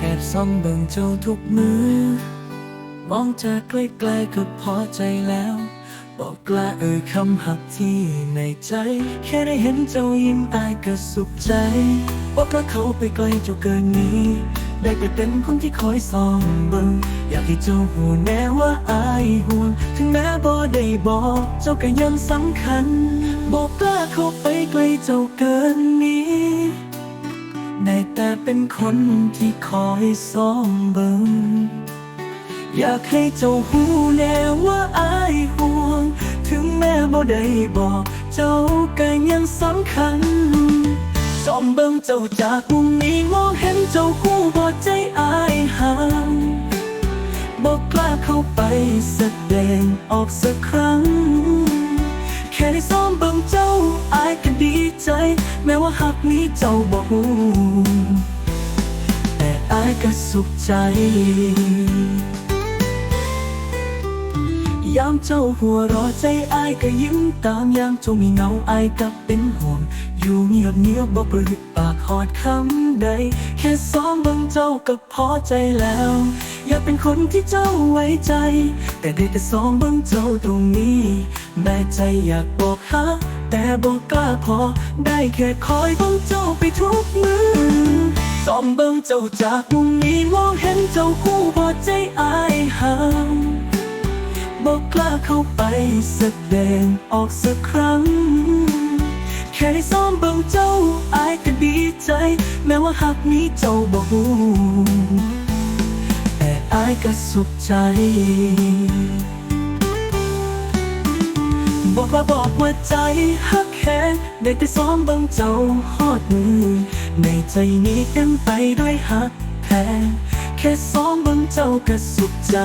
แอบซ่อมเบิ่งเจ้าทุกมือ มองจากใกล้ๆก็พอใจแล้ว บอกกล้าเอ่ยคำหักที่ในใจ แค่ได้เห็นเจ้ายิ้มอายก็สุขใจบอกรักเขาไปไกลเจ้าเกินนี้ ได้แต่เป็นคนที่คอยส่องเบิ่งอยากให้เจ้าหูแน่ว่าอายห่วง ถึงแม้บ่ได้บอก เจ้าก็ยังสำคัญ บอกกล้าเข้าไปไกลเจ้าเกินนี้ แต่เป็นคนที่คอยส่องเบิงอยากให้เจ้าหูแน่ว่าอายห่วง ถึงแม้บ่ได้บอก เจ้าก็ยังสำคัญจอมเบิงเจ้าจากมุมนี้มองเห็นเจ้าหูบ่ใจอายห่างบอกกล้าเข้าไปแสดงออกสักครั้ง แค่ได้ซ้อมเบิ่งเจ้าอายก็ดีใจ แม้ว่าหักนี้เจ้าบ่ฮู้แต่อายก็สุขใจ ยามเจ้าหัวรอใจอายก็ยิ้มตามยามเจ้ามีเงาอายก็เป็นห่วง อยู่เงียบเงียบบ่ปรึกปากหอดคำใด แค่ซ้อมบิ่งเจ้าก็พอใจแล้ว คนที่เจ้าไว้ใจ แต่ได้แต่ซ้อมเบิ่งเจ้าตรงนี้ แม่ใจอยากบอกฮักแต่บอกกล้าพอ ได้แค่คอยเบิ่งเจ้าไปทุกมือซ้อมเบิ่งเจ้าจากมุมนี้มองเห็นเจ้าคู่พอใจอายห่างบอกกล้าเข้าไปแสดงออกสักครั้ง แค่ได้ซ้อมเบิ่งเจ้าอายก็ดีใจ แม้ว่าหักนี้เจ้าบ่ฮู้แต่ อายก็สุขใจ บอกว่าบอกว่าใจหักแค่ได้แต่ซ้อมบังเจ้าฮอดมือ ในใจนี้เต็มไปด้วยหักแท้แค่ซ้อมบังเจ้าก็สุขใจ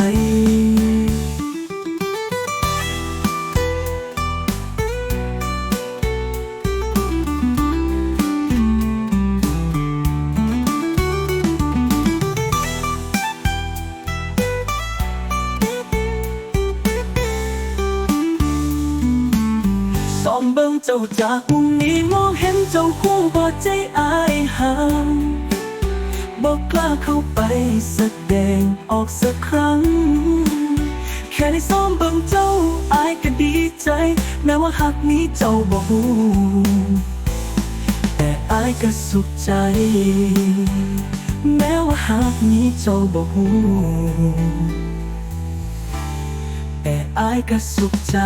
เจ้าจากมุมนี้มองเห็นเจ้าคู่บ่ใจอายห่างบอกกล้าเข้าไปแสดงออกสักครั้ง แค่ได้ซ้อมบิ่งเจ้าอายก็ดีใจ แม้ว่าหักนี้เจ้าบ่ฮู้แต่อายก็สุขใจ แม้ว่าหักนี้เจ้าบ่ฮู้แต่อายก็สุขใจ